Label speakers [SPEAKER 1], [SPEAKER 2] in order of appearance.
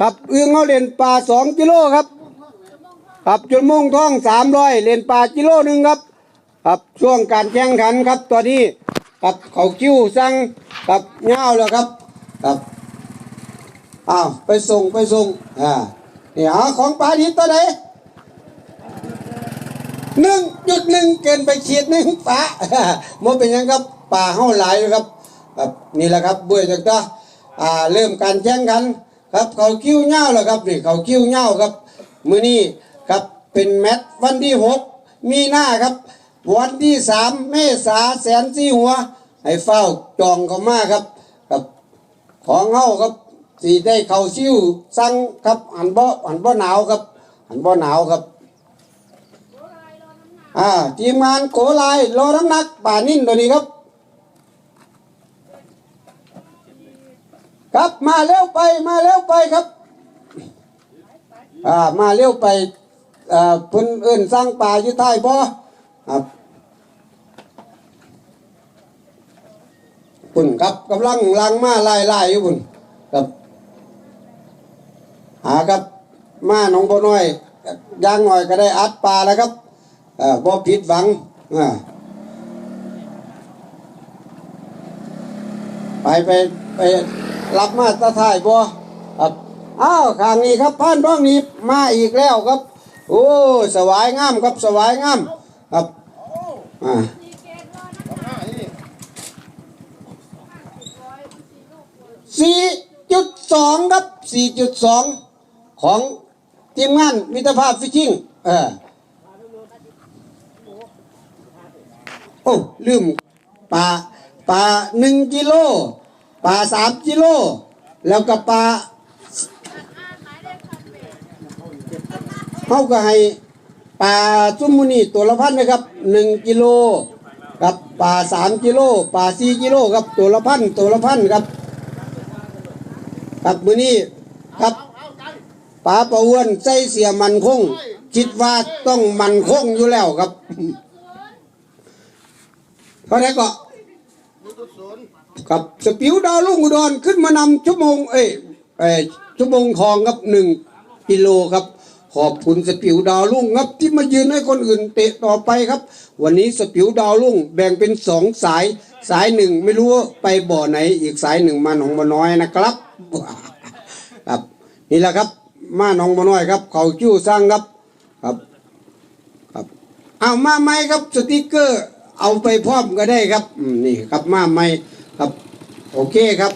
[SPEAKER 1] ครับเอึ้งเขาเล่นปลาสองกิโลครับครับจุดมุ่งท้องสามร้อยเล่นปลากิโลหนึ่งครับ ครับช่วงการแข่งขันครับตอนนี้ครับเขาคิ้วสั่งครับเงาแล้วครับครับอ้าวไปส่งไปส่งอ่าเนี่หาของปลาดิตัวไหนหนึ่งจุดหนึ่งเกินไปขีดหนึ่งปลาโมเป็นยังครับปลาเฮาหลายอยู่ครับครับนี่แหละครับบุ้ยจักตา อ่าเริ่มการแข่งขันครับเขาคิ้วเงาแล้วครับนี่เขาคิ้วเงาครับ มือนี้ครับเป็นแมตช์วันที่หกมีหน้าครับ วันที่สามเมษาแสนสี่หัว ให้เฝ้าจองเขามาครับครับของเฮาครับสีได้เขาซิ่วสั่งครับหันบ่หันบ่หนาวครับหันบ่หนาวครับอ่าทีมงานโกลายรอน้ำหนักป่านิ่นตัวนี้ครับ ครับมาเร็วไปมาเร็วไปครับอ่ามาเร็วไปอ่าเพิ่นเอิ้นสร้างป่าอยู่ใต้บ่ครับปุ่นครับกำลังลังมาไล่ไล่อยู่ปุ่นครับหาครับมาหนองบัวน้อยย่างหน่อยก็ได้อัดปลาแล้วครับอ่าบ่ผิดหวังอ่าไปไปไป รับมาตะท้ายบ่ครับอ้าวข้างนี้ครับพันบ้องนี้มาอีกแล้วครับ โอ้สวายงามครับสวายงามครับอ่าสี่จุดสองครับสี่จุดสองของทีมงานมิตรภาพฟิชชิ่งเออโอ้ลืมปลาปลาหนึ่งกิโล ปลาสามกิโล แล้วก็ปลาเขาก็ให้ปลาจุ่มมุนีตัวละพันนะครับหนึ่งกิโลครับปลาสามกิโลปลาสี่กิโลครับตัวละพันตัวละพันครับครับมือนี้ครับปลาประอ้วนใจเสียมันคงคิดว่าต้องมันคงอยู่แล้วครับเพราะนั้นก็ ครับสปิวดาวลุงอุดรขึ้นมานำชั่วโมงเอ้ยเอ้ยชั่วโมงทองครับหนึ่งกิโลครับ ขอบคุณสปิวดาวลุ่งครับที่มายืนให้คนอื่นเตะต่อไปครับ วันนี้สปิวดาวลุ่งแบ่งเป็นสองสายสายหนึ่งไม่รู้ว่าไปบ่อไหน อีกสายหนึ่งมาหนองบัวน้อยนะครับครับนี่แหละครับ มาหนองบัวน้อยครับ เขาคิ้วสร้างครับครับ ครับเอามาไหมครับสติกเกอร์ เอาไปพร้อมก็ได้ครับนี่ครับมาไหมครับ โอเคครับ